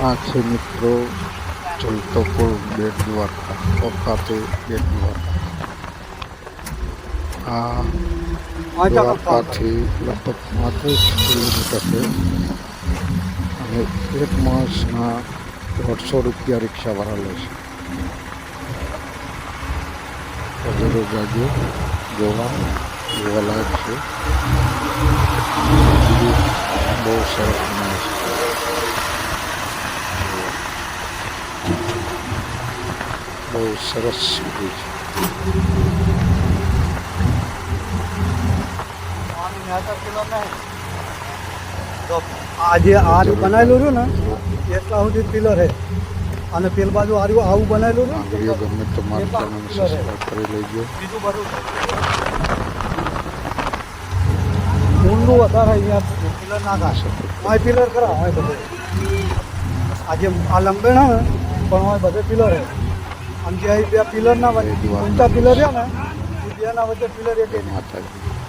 આ છે મિત્રો ચલતો પુલ બેટ દ્વારકા ઓખાતે બેટ દ્વારકા આ દ્વારકાથી લગભગ પાંત્રીસ કિલોમીટર છે અને એક માણસના દોઢસો રૂપિયા રિક્ષાવાળા લે છે. વગેરે ગાડીઓ જોવા જોવાલાયક છે. બહુ સરસ બનાવે છે બહુ સરસ સીડી છે. આજે આ બનાવેલું રહ્યું ને એટલા સુધી પિલર છે અને પેલ બાજુ આર્યું આવું બનાવેલું આ રહ્યું વીડિયો ગમે તો મારું ચેનલ કરી લેજો. ઊંડું વધારે અહીંયા પિલર ના કાશે હોય પિલર ખરા હોય બધે. આજે આ લંબેણ ના પણ હોય બધે પિલર હે. અને જે અહીં બે પિલર ના વચ્ચે ઊંચા પિલર છે ને એ